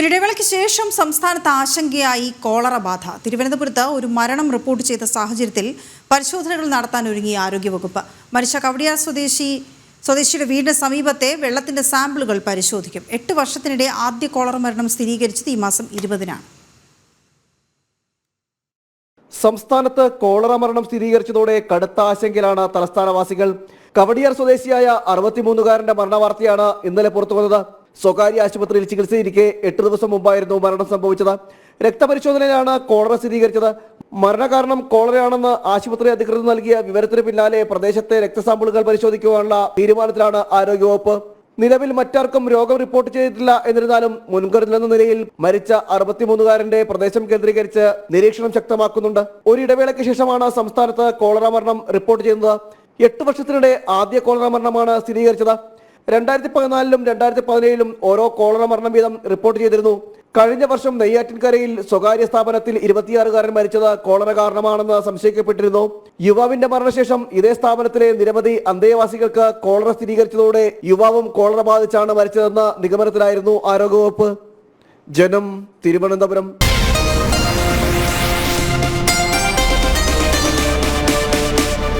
ഒരിടവേളയ്ക്ക് ശേഷം സംസ്ഥാനത്ത് ആശങ്കയായി കോളറ ബാധ. തിരുവനന്തപുരത്ത് ഒരു മരണം റിപ്പോർട്ട് ചെയ്ത സാഹചര്യത്തിൽ പരിശോധനകൾ നടത്താൻ ഒരുങ്ങി ആരോഗ്യവകുപ്പ്. മരിച്ച കവടിയാർ സ്വദേശി സ്വദേശിയുടെ വീടിന് സമീപത്തെ വെള്ളത്തിന്റെ സാമ്പിളുകൾ പരിശോധിക്കും. എട്ട് വർഷത്തിനിടെ ആദ്യ കോളറ മരണം സ്ഥിരീകരിച്ചത് ഈ മാസം ഇരുപതിനാണ്. സംസ്ഥാനത്ത് കോളറ മരണം സ്ഥിരീകരിച്ചതോടെ കടുത്ത ആശങ്കയിലാണ് തലസ്ഥാനവാസികൾ. കവടിയാർ സ്വദേശിയായ അറുപത്തിമൂന്നുകാരന്റെ മരണവാർത്തയാണ് ഇന്നലെ പുറത്തു വന്നത് സ്വകാര്യ ആശുപത്രിയിൽ ചികിത്സയിരിക്കെ എട്ട് ദിവസം മുമ്പായിരുന്നു മരണം സംഭവിച്ചത്. രക്തപരിശോധനയിലാണ് കോളറ സ്ഥിരീകരിച്ചത്. മരണകാരണം കോളറയാണെന്ന് ആശുപത്രി അധികൃതർ നൽകിയ വിവരത്തിന് പിന്നാലെ പ്രദേശത്തെ രക്തസാമ്പിളുകൾ പരിശോധിക്കുവാനുള്ള തീരുമാനത്തിലാണ് ആരോഗ്യവകുപ്പ്. നിലവിൽ മറ്റാർക്കും രോഗം റിപ്പോർട്ട് ചെയ്തിട്ടില്ല എന്നിരുന്നാലും മുൻകരുതൽ എന്ന നിലയിൽ മരിച്ച അറുപത്തിമൂന്നുകാരന്റെ പ്രദേശം കേന്ദ്രീകരിച്ച് നിരീക്ഷണം ശക്തമാക്കുന്നുണ്ട്. ഒരു ഇടവേളയ്ക്ക് ശേഷമാണ് സംസ്ഥാനത്ത് കോളറ മരണം റിപ്പോർട്ട് ചെയ്യുന്നത്. എട്ട് വർഷത്തിനിടെ ആദ്യ കോളറ മരണമാണ് സ്ഥിരീകരിച്ചത്. രണ്ടായിരത്തി പതിനാലിലും രണ്ടായിരത്തി പതിനേഴിലും ഓരോ കോളറ മരണം വീതം റിപ്പോർട്ട് ചെയ്തിരുന്നു. കഴിഞ്ഞ വർഷം നെയ്യാറ്റിൻകരയിൽ സ്വകാര്യ സ്ഥാപനത്തിൽ ഇരുപത്തിയാറുകാരൻ മരിച്ചത് കോളറ കാരണമാണെന്ന് സംശയിക്കപ്പെട്ടിരുന്നു. യുവാവിന്റെ മരണശേഷം ഇതേ സ്ഥാപനത്തിലെ നിരവധി അന്തേവാസികൾക്ക് കോളറ സ്ഥിരീകരിച്ചതോടെ യുവാവും കോളറ ബാധിച്ചാണ് മരിച്ചതെന്ന നിഗമനത്തിലായിരുന്നു ആരോഗ്യവകുപ്പ്. ജനം തിരുവനന്തപുരം.